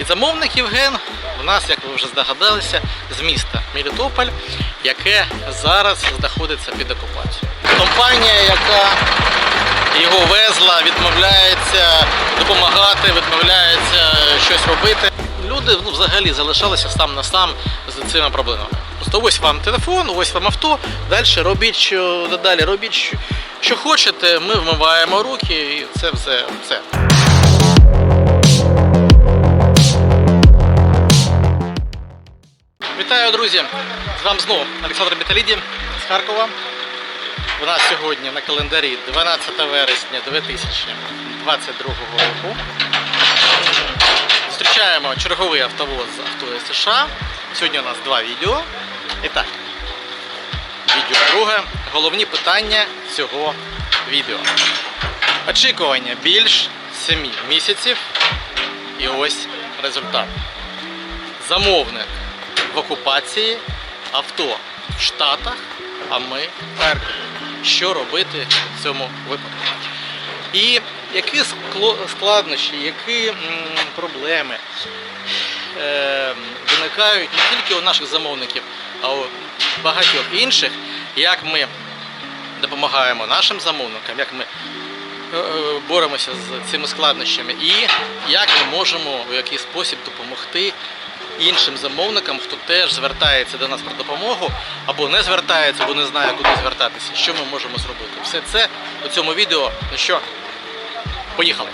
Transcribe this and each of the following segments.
І замовник Євген у нас, як ви вже здогадалися, з міста Мелітополь, яке зараз знаходиться під окупацією. Компанія, яка його везла, відмовляється допомагати, відмовляється щось робити. Люди ну, взагалі залишалися сам на сам з цими проблемами. Просто ось вам телефон, ось вам авто. Далі робіть що далі, робіть що, хочете. Ми вмиваємо руки і це все. все. Вітаю, друзі! З вами знову Олександр Біталіді з Харкова. У нас сьогодні на календарі 12 вересня 2022 року. Зустрічаємо черговий автовоз з авто США. Сьогодні у нас два відео. І так, відео друге. Головні питання цього відео. Очікування більш 7 місяців. І ось результат. Замовник в окупації, авто в Штатах, а ми в. Що робити в цьому випадку? І які складнощі, які проблеми е, виникають не тільки у наших замовників, а у багатьох інших, як ми допомагаємо нашим замовникам, як ми е, е, боремося з цими складнощами, і як ми можемо в який спосіб допомогти іншим замовникам, хто теж звертається до нас про допомогу, або не звертається, або не знає, куди звертатися, що ми можемо зробити. Все це у цьому відео. Ну що, поїхали!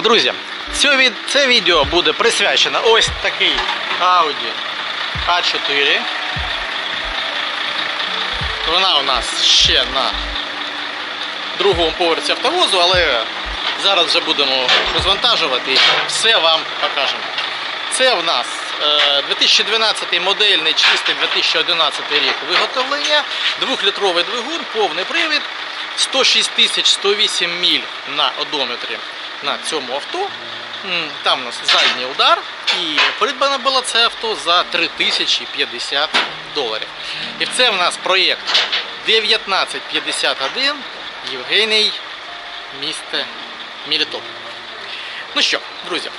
Друзі, це, від... це відео буде присвячено ось такий Audi A4. Вона у нас ще на другому поверсі автовозу, але зараз вже будемо розвантажувати і все вам покажемо. Це в нас е, 2012 модельний чистий 2011 рік виготовлення, 2-літровий двигун, повний привід, 106 108 міль на одометрі на цьому авто. Там у нас задній удар і придбано було це авто за 3050 доларів. І це в нас проєкт 1951 Євгеній місто Мелітополь. Ну що, друзі,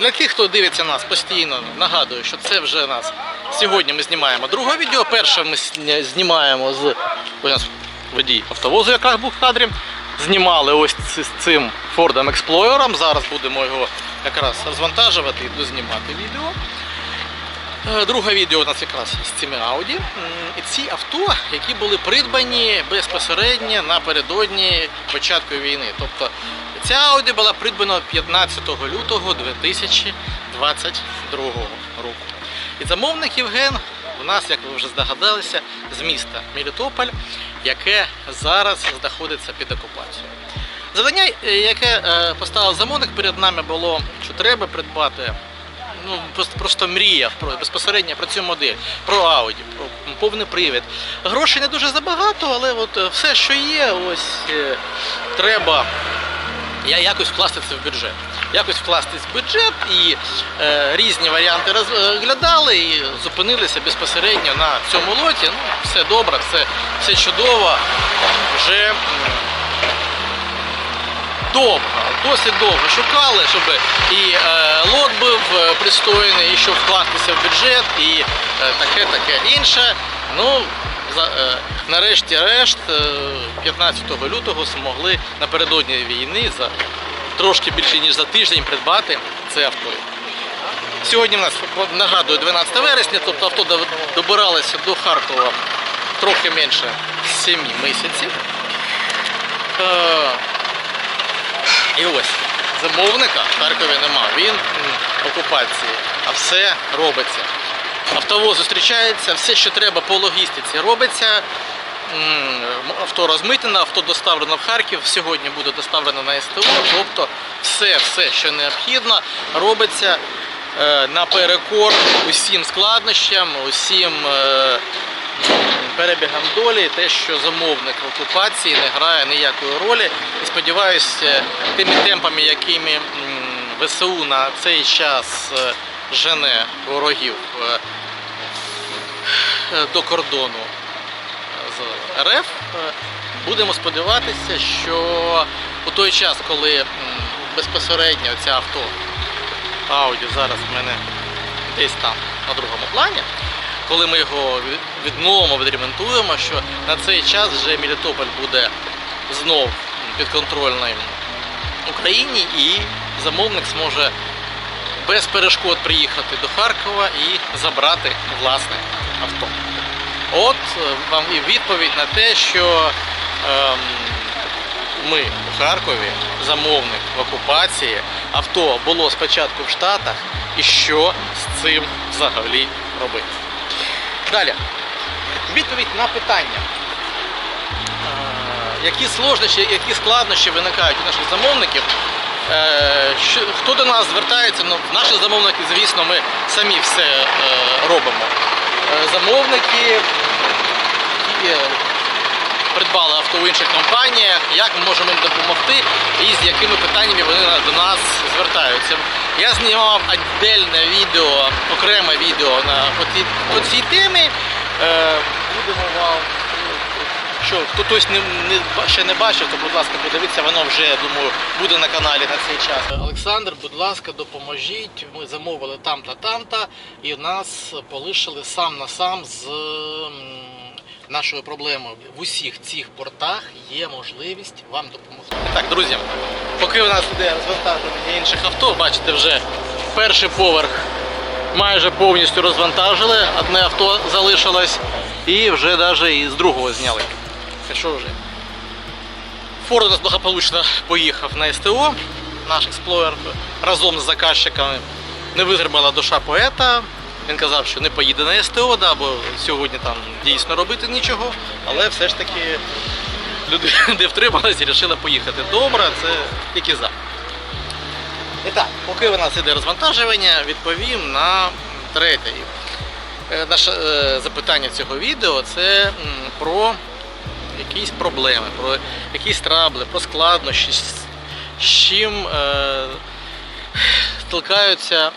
для тих, хто дивиться нас постійно, нагадую, що це вже нас. Сьогодні ми знімаємо друге відео. Перше ми знімаємо з у нас водій автовозу, якраз був в кадрі. Знімали ось з цим Ford Explorer. Зараз будемо його якраз розвантажувати і дознімати відео. Е, Друге відео у нас якраз з цими Audi. І ці авто, які були придбані безпосередньо напередодні початку війни. Тобто ця Audi була придбана 15 лютого 2022 року. І замовник Євген у нас, як ви вже здогадалися, з міста Мелітополь, яке зараз знаходиться під окупацією. Завдання, е, яке е, поставив замовник перед нами, було, що треба придбати ну, просто, просто безпосередньо про цю модель, про Audi, про повний привід. Грошей не дуже забагато, але от е, все, що є, ось треба якось вкласти це в бюджет. Якось вкласти в бюджет і е, різні варіанти розглядали і зупинилися безпосередньо на цьому лоті. Ну, все добре, все, все чудово. Вже довго, досить довго шукали, щоб і е, лот був е, пристойний, і щоб вкластися в бюджет, і е, таке, таке інше. Ну, е, нарешті решт, е, 15 лютого змогли напередодні війни за трошки більше ніж за тиждень придбати це авто. Сьогодні в нас нагадую 12 вересня, тобто авто добиралося до Харкова трохи менше 7 місяців. Е, і ось замовника в Харкові нема. Він в окупації, а все робиться. Автовоз зустрічається, все, що треба по логістиці, робиться. Авто розмитнено, авто доставлено в Харків. Сьогодні буде доставлено на СТО. Тобто все, все, що необхідно, робиться е, наперекор усім складнощам, усім е, перебігам долі, те, що замовник в окупації не грає ніякої ролі. І сподіваюся, тими темпами, якими ВСУ на цей час е, жене ворогів е, е, до кордону з РФ, будемо сподіватися, що у той час, коли безпосередньо це авто Ауді зараз в мене десь там на другому плані, коли ми його від- відновимо, відремонтуємо, що на цей час вже Мелітополь буде знов підконтрольним Україні і замовник зможе без перешкод приїхати до Харкова і забрати власне авто. От е, вам і відповідь на те, що ем, ми у Харкові, замовник в окупації, авто було спочатку в Штатах, і що з цим взагалі робити. Далі. Відповідь на питання. Е, Які сложності, які складнощі виникають у наших замовників? Е, хто до нас звертається? Ну, наші замовники, звісно, ми самі все робимо. Замовники, придбали авто в інших компаніях, як ми можемо їм допомогти і з якими питаннями вони до нас звертаються. Я знімав віддільне відео, окреме відео на цій, темі. Е, Будемо вам. Що хто хтось не, не, ще не бачив, то будь ласка, подивіться, воно вже я думаю буде на каналі на цей час. Олександр, будь ласка, допоможіть. Ми замовили там-та, там-та, і нас полишили сам на сам з нашою проблемою. В усіх цих портах є можливість вам допомогти. Так, друзі, поки у нас іде розвантаження інших авто, бачите, вже перший поверх майже повністю розвантажили, одне авто залишилось і вже навіть з другого зняли. Це що вже? Форд у нас благополучно поїхав на СТО. Наш експлоєр разом з заказчиками не витримала душа поета. Він казав, що не поїде на СТО, да, бо сьогодні там дійсно робити нічого, але все ж таки люди не втрималися і вирішили поїхати. Добре, це тільки за. І так, поки у нас іде розвантажування, відповім на третє. Е, Наше е, запитання цього відео це про якісь проблеми, про якісь трабли, про складнощі, з чим е, стикаються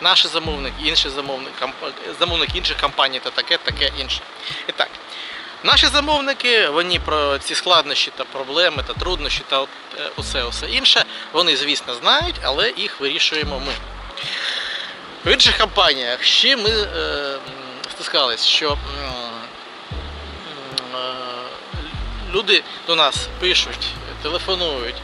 наші замовники, інші замовники, комп- замовники інших компаній та таке, таке інше. І так, Наші замовники, вони про ці складнощі та проблеми та труднощі та е, усе, усе інше, вони, звісно, знають, але їх вирішуємо ми. В інших компаніях ще ми е, стискались, що е, люди до нас пишуть, телефонують,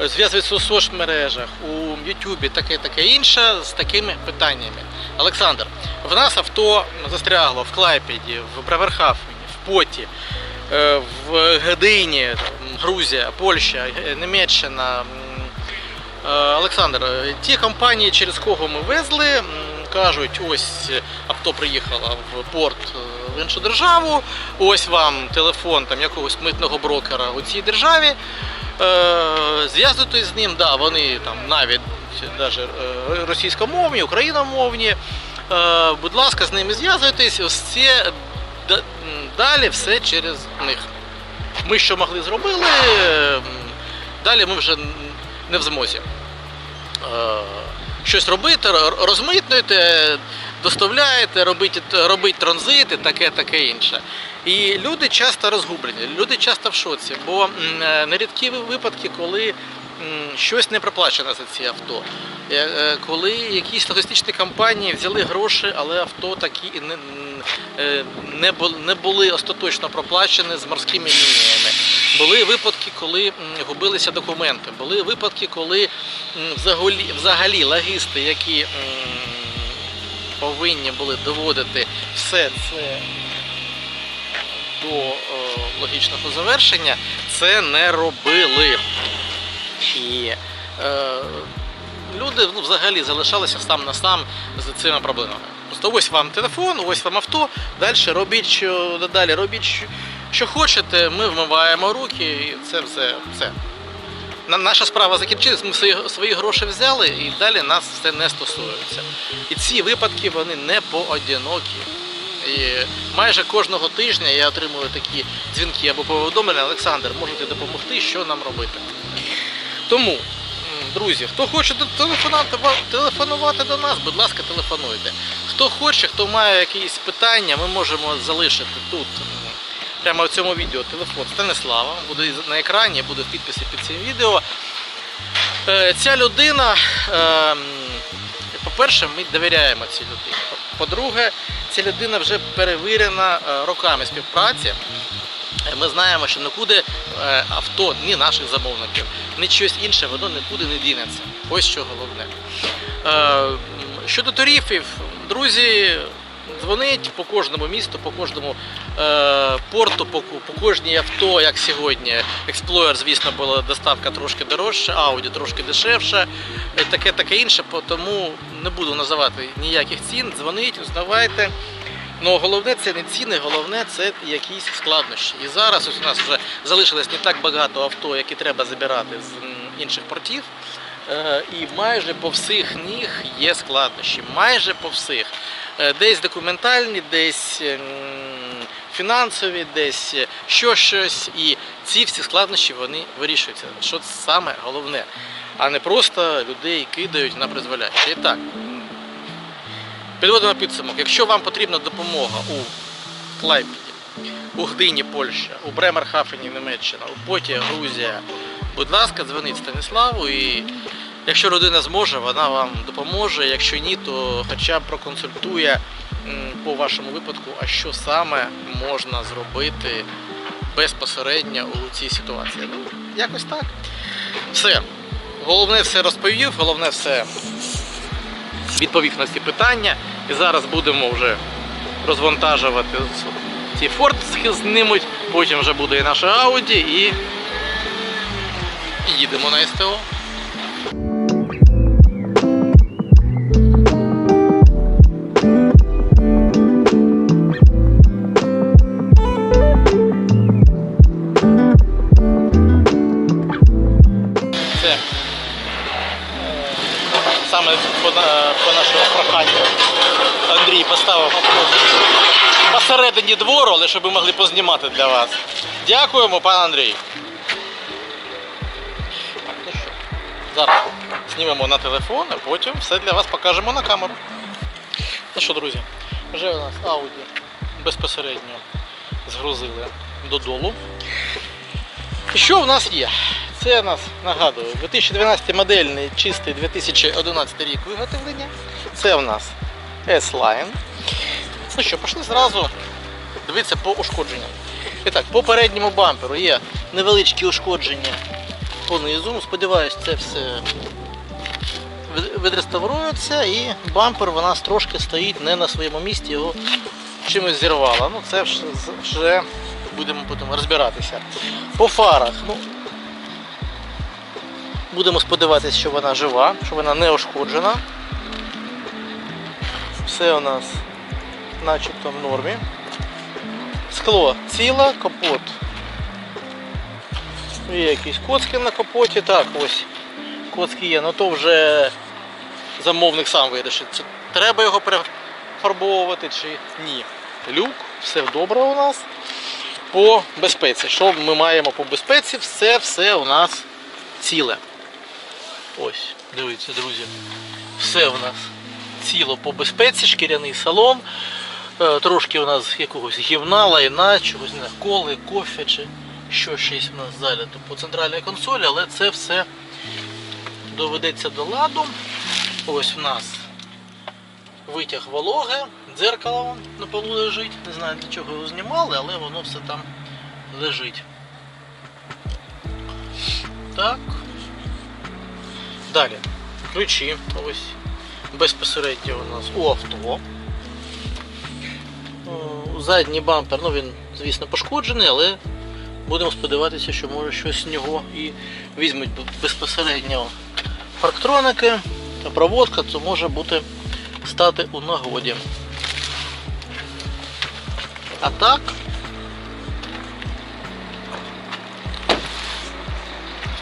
зв'язуються у соцмережах, у Ютубі, таке таке інше з такими питаннями. Олександр, в нас авто застрягло в Клайпеді, в Браверхафені, в Поті, е, в Гедині, Грузія, Польща, Німеччина. Е, Олександр, ті компанії, через кого ми везли, кажуть, ось авто приїхало в порт е, в іншу державу, ось вам телефон там, якогось митного брокера у цій державі. Е, Зв'язуйтесь з ним, да, вони там навіть навіть е, російськомовні, україномовні. Е, Будь ласка, з ними зв'язуйтесь. Ось це далі все через них. Ми що могли зробили, далі ми вже не в змозі щось робити, р- розмитнюєте, доставляєте, робите, робить транзити, таке, таке інше. І люди часто розгублені, люди часто в шоці, бо е, нерідкі випадки, коли щось не проплачено за ці авто. Е, е, Коли якісь логістичні компанії взяли гроші, але авто такі не, не, не були остаточно проплачені з морськими лініями. Були випадки, коли губилися документи. Були випадки, коли взагалі, взагалі логісти, які повинні були доводити все це до е, логічного завершення, це не робили. І е, люди ну, взагалі залишалися сам на сам з цими проблемами. Просто ось вам телефон, ось вам авто, далі робіть що далі, робіть що, хочете, ми вмиваємо руки і це все. все. На- наша справа закінчилась, ми свої, свої гроші взяли і далі нас все не стосується. І ці випадки вони не поодинокі. І майже кожного тижня я отримую такі дзвінки або повідомлення, Олександр, можете допомогти, що нам робити. Тому, друзі, хто хоче телефонувати до нас, будь ласка, телефонуйте. Хто хоче, хто має якісь питання, ми можемо залишити тут. Прямо в цьому відео телефон Станислава, буде на екрані, буде в підписі під цим відео. Е, Ця людина, е, по-перше, ми довіряємо цій людині. По-друге, ця людина вже перевірена е, роками співпраці. Е, Ми знаємо, що нікуди авто ні наших замовників, ні щось інше, воно нікуди не дінеться. Ось що головне. Щодо тарифів, друзі, дзвонить по кожному місту, по кожному е, порту, по, по кожній авто, як сьогодні. Експлоєр, звісно, була доставка трошки дорожча, Audi трошки дешевше, і таке таке інше, тому не буду називати ніяких цін. Дзвоніть, узнавайте. Ну головне це не ціни, головне це якісь складнощі. І зараз ось у нас вже залишилось не так багато авто, які треба забирати з інших портів. Е, І майже по всіх них є складнощі. Майже по всіх. Е, Десь документальні, десь ем, фінансові, десь що щось. І ці всі складнощі вони вирішуються. Що саме головне, а не просто людей кидають на призволяще. І так, підводимо підсумок. Якщо вам потрібна допомога у Клайпіді, у Гдині Польща, у Бремерхафені Німеччина, у Поті Грузія, будь ласка, дзвоніть Станіславу і якщо родина зможе, вона вам допоможе. Якщо ні, то хоча б проконсультує по вашому випадку, а що саме можна зробити безпосередньо у цій ситуації. Ну, якось так. Все. Головне все розповів, головне все відповів на ці питання. І зараз будемо вже розвантажувати ці фортки знимуть, потім вже буде і наша Ауді і їдемо на СТО. Посередині але щоб ми могли познімати для вас. Дякуємо, пан Андрій. Ну що, зараз знімемо на телефон, а потім все для вас покажемо на камеру. Ну що, друзі, вже у нас Audi безпосередньо згрузили додолу. Що в нас є? Це у нас, нагадую, 2012 модельний чистий 2011 рік виготовлення. Це у нас S-Line. Ну що, пішли зразу дивитися по ушкодженням. І так, по передньому бамперу є невеличкі ушкодження понизу. Ну, Сподіваюсь, це все відреставрується і бампер у нас трошки стоїть не на своєму місці, його чимось зірвало. Ну це вже будемо потім розбиратися. По фарах, ну, будемо сподіватися, що вона жива, що вона не ушкоджена. Все у нас начебто в нормі. Скло ціле, капот. Є якісь коцки на капоті. Так, ось коцки є, ну то вже замовник сам вирішить, чи треба його перефарбовувати чи ні. Люк, все добре у нас. По безпеці. Що ми маємо по безпеці? Все, все у нас ціле. Ось, дивіться, друзі. Все у нас ціло по безпеці, шкіряний салон. Е, Трошки у нас якогось гівна, лайна, чогось не коли, кофе чи що щось у нас залято по центральній консолі, але це все доведеться до ладу. Ось у нас витяг вологи, дзеркало на полу лежить. Не знаю для чого його знімали, але воно все там лежить. Так. Далі. Ключі. Ось безпосередньо у нас у авто. О, Задній бампер, ну він, звісно, пошкоджений, але будемо сподіватися, що може щось з нього і візьмуть безпосередньо парктроники та проводка, це може бути стати у нагоді. А так.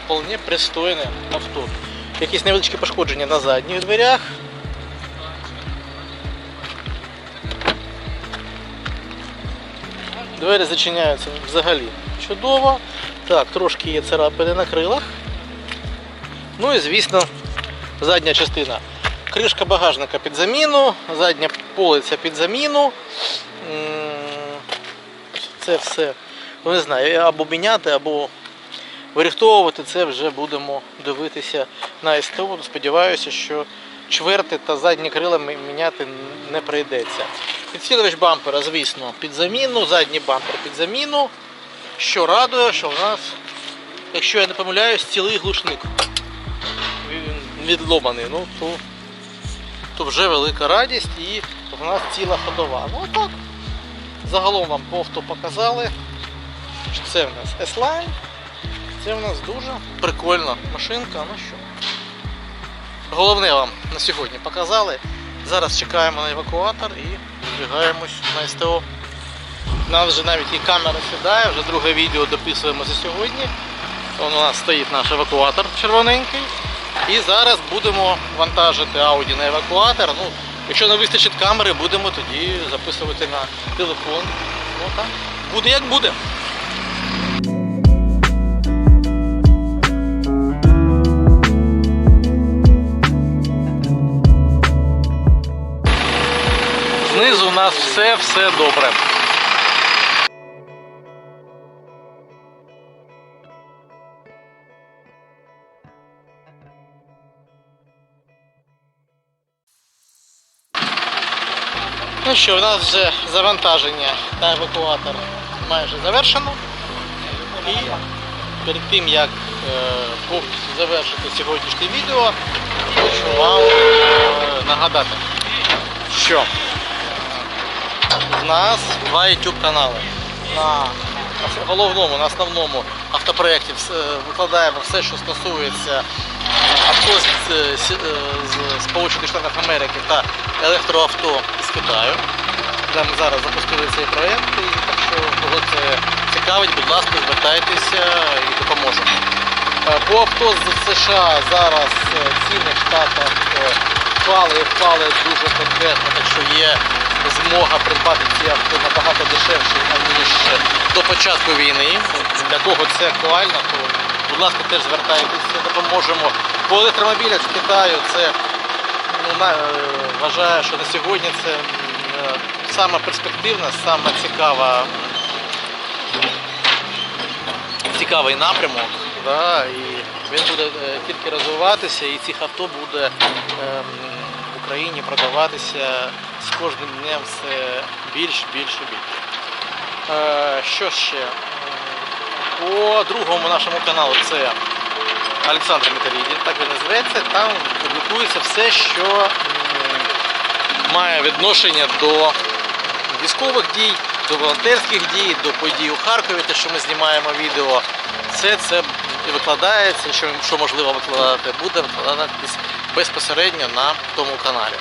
вполне пристойне авто. Якісь невеличкі пошкодження на задніх дверях. Двері зачиняються взагалі чудово. Так, трошки є царапини на крилах. Ну і звісно, задня частина. Кришка багажника під заміну, задня полиця під заміну. Це все, ну не знаю, або міняти, або вирихтовувати це вже будемо дивитися на СТО. Сподіваюся, що чверти та задні крила міняти не прийдеться. Підсилювач бампера, звісно, під заміну, задній бампер під заміну. Що радує, що в нас, якщо я не помиляюсь, цілий глушник відломаний. Ну, то, то вже велика радість і в нас ціла ходова. Ну так. Загалом вам по авто показали. що Це в нас S-Line. Це в нас дуже прикольна машинка. Ну що. Головне вам на сьогодні показали. Зараз чекаємо на евакуатор і збігаємось на СТО. У нас вже навіть і камера сідає, вже друге відео дописуємо за сьогодні. Вон у нас стоїть наш евакуатор червоненький. І зараз будемо вантажити Audi на евакуатор. Ну, якщо не вистачить камери, будемо тоді записувати на телефон. Ну так, буде як буде. Нас все, все добре. Ну що, у нас вже завантаження та евакуатор майже завершено. І перед тим як е, повністю завершити сьогоднішнє відео, хочу вам е, нагадати, що в нас два YouTube канали. На головному, на основному автопроєкті викладаємо все, що стосується з, з Сполучених Штатів Америки та електроавто з Китаю. Де ми зараз запустили цей проєкт, і так що кого це цікавить, будь ласка, звертайтеся і допоможемо. Е, По авто з США зараз е, ціни в Штатах е, впали і впали дуже конкретно, так що є змога придбати ці авто набагато дешевше, ніж до початку війни. Для кого це актуально, то будь ласка, теж звертайтеся, допоможемо. По електромобілях з Китаю це ну, на, е, вважаю, що на сьогодні це е, сама перспективна, сама цікава цікавий напрямок. Да, і він буде е, тільки розвиватися, і цих авто буде ем, в Україні продаватися з кожним днем все більше, більше, більше. Е, що ще? По другому нашому каналу це Олександр Металідін, так він називається. Там публікується все, що має відношення до військових дій, до волонтерських дій, до подій у Харкові, те, що ми знімаємо відео. Все це викладається, що, що можливо викладати, буде викладатись безпосередньо на тому каналі.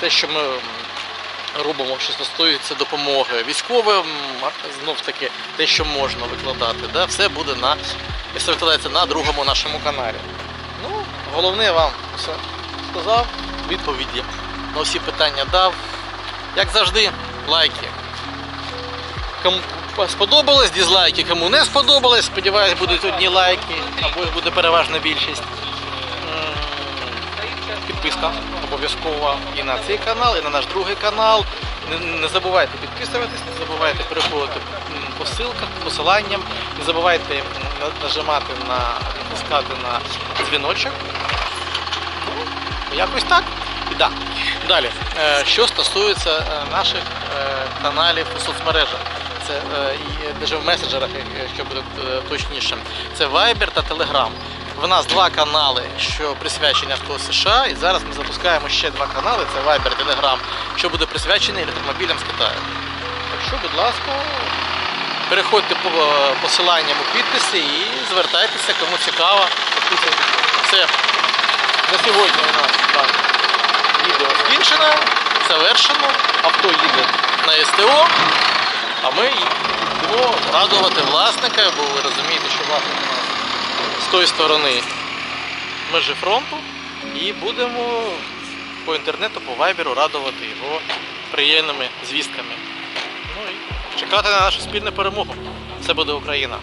Те, що ми робимо, що стосується допомоги військовим, знов таки те, що можна викладати, да, все буде на все викладається на другому нашому каналі. Ну, головне вам все сказав, відповіді на всі питання дав. Як завжди, лайки. Кому сподобалось, дізлайки, кому не сподобалось, сподіваюсь, будуть одні лайки, або їх буде переважна більшість. Підписка обов'язково і на цей канал, і на наш другий канал. Не, забувайте підписуватись, не забувайте переходити по ссылках, посиланням, не забувайте нажимати на натискати на дзвіночок. Ну, якось так. І да. Далі, е, що стосується е, наших е, каналів у соцмережах, це даже в меседжерах, е, що буде точніше, це Viber та Telegram. В нас два канали, що присвячені авто США, і зараз ми запускаємо ще два канали, це Viber, Telegram, що буде присвячений електромобілям з Китаю. Так що, будь ласка, переходьте по е, посиланням у підписі і звертайтеся, кому цікаво. Все. На сьогодні у нас так, відео скінчено, завершено, авто їде на СТО, а ми Будемо радувати власника, бо ви розумієте, що власник з тої сторони межі фронту. І будемо по інтернету, по вайберу радувати його приємними звістками. Ну і чекати на нашу спільну перемогу. Це буде Україна.